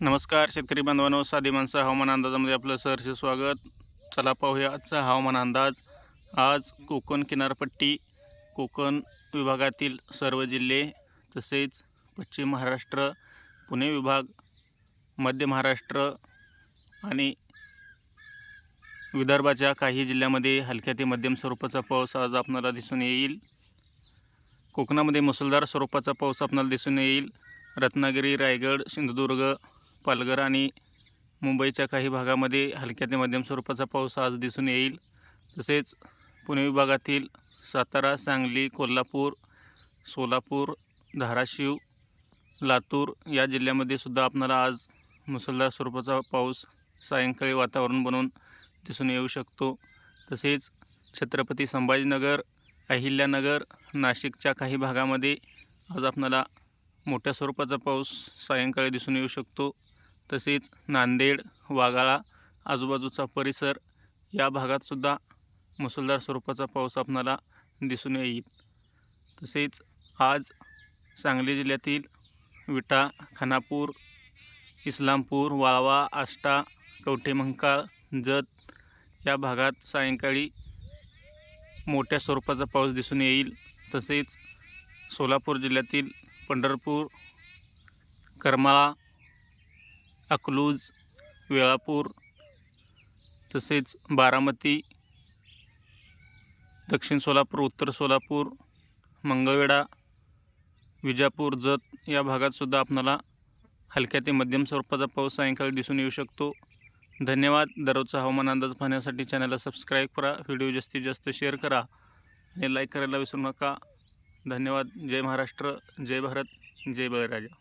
नमस्कार शेतकरी बांधवांनो. साधी माणसं हवामान अंदाजामध्ये आपलं सहर्ष स्वागत. चला पाहूया आजचा हवामान अंदाज. आज कोकण किनारपट्टी कोकण विभागातील सर्व जिल्हे तसेच पश्चिम महाराष्ट्र पुणे विभाग मध्य महाराष्ट्र आणि विदर्भाच्या काही जिल्ह्यामध्ये हलक्या ते मध्यम स्वरूपाचा पाऊस आज आपणाला दिसून येईल. कोकणामध्ये मुसळधार स्वरूपाचा पाऊस आपणाला दिसून येईल. रत्नागिरी रायगड सिंधुदुर्ग पालघर आणि मुंबईच्या काही भागामध्ये हलक्या ते मध्यम स्वरूपाचा पाऊस आज दिसून येईल. तसेच पुणे विभागातील सातारा सांगली कोल्हापूर सोलापूर धाराशिव लातूर या जिल्ह्यामध्ये सुद्धा आपणाला आज मुसळधार स्वरूपाचा पाऊस सायंकाळी वातावरण बनवून दिसून येऊ शकतो. तसेच छत्रपती संभाजीनगर अहिल्यानगर नाशिकच्या काही भागामध्ये आज आपणाला मोठ्या स्वरूपाचा पाऊस सायंकाळी दिसून येऊ शकतो. तसेच नांदेड वाघाळा आजूबाजूचा परिसर या भागातसुद्धा मुसळधार स्वरूपाचा पाऊस आपणाला दिसून येईल. तसेच आज सांगली जिल्ह्यातील विटा खानापूर इस्लामपूर वाळवा आष्टा कवठेमंकाळ जत या भागात सायंकाळी मोठ्या स्वरूपाचा पाऊस दिसून येईल. तसेच सोलापूर जिल्ह्यातील पंढरपूर करमाळा अकलूज वेळापूर तसेच बारामती दक्षिण सोलापूर उत्तर सोलापूर मंगळवेढा विजापूर जत या भागातसुद्धा आपणाला हलक्या ते मध्यम स्वरूपाचा पाऊस सायंकाळी दिसून येऊ शकतो. धन्यवाद. दररोजचा हवामान अंदाज पाहण्यासाठी चॅनलला सबस्क्राईब करा. व्हिडिओ जास्तीत जास्त शेअर करा. आणि लाईक करायला विसरू नका. धन्यवाद. जय महाराष्ट्र. जय भारत. जय बळीराजा.